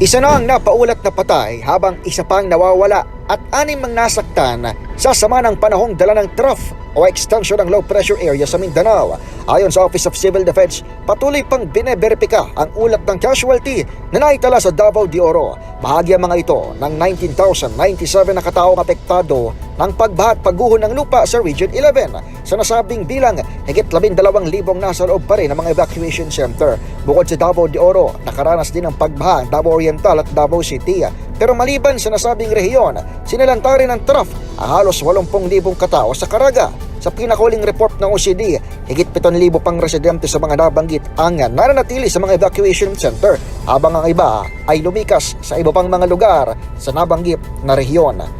Isa na ang napaulat na patay habang isa pang nawawala at anim ang nasaktan sa sama ng panahong dala ng trough o extension ng low pressure area sa Mindanao. Ayon sa Office of Civil Defense, patuloy pang bineberipika ang ulat ng casualty na naitala sa Davao de Oro. Bahagi ang mga ito ng 19,097 na kataong apektado ng pagbaha at pagguho ng lupa sa Region 11. Sa nasabing bilang, higit 12,000 nasa loob pa rin ng mga evacuation center. Bukod sa Davao de Oro, nakaranas din ng pagbaha ang Davao Oriental at Davao City. Pero maliban sa nasabing rehiyon, sinalanta rin ng trough ang halos 80,000 katao sa Caraga. Sa pinakahuling report ng OCD, higit 7,000 pang residente sa mga nabanggit ang nananatili sa mga evacuation center habang ang iba ay lumikas sa iba pang mga lugar sa nabanggit na rehiyon.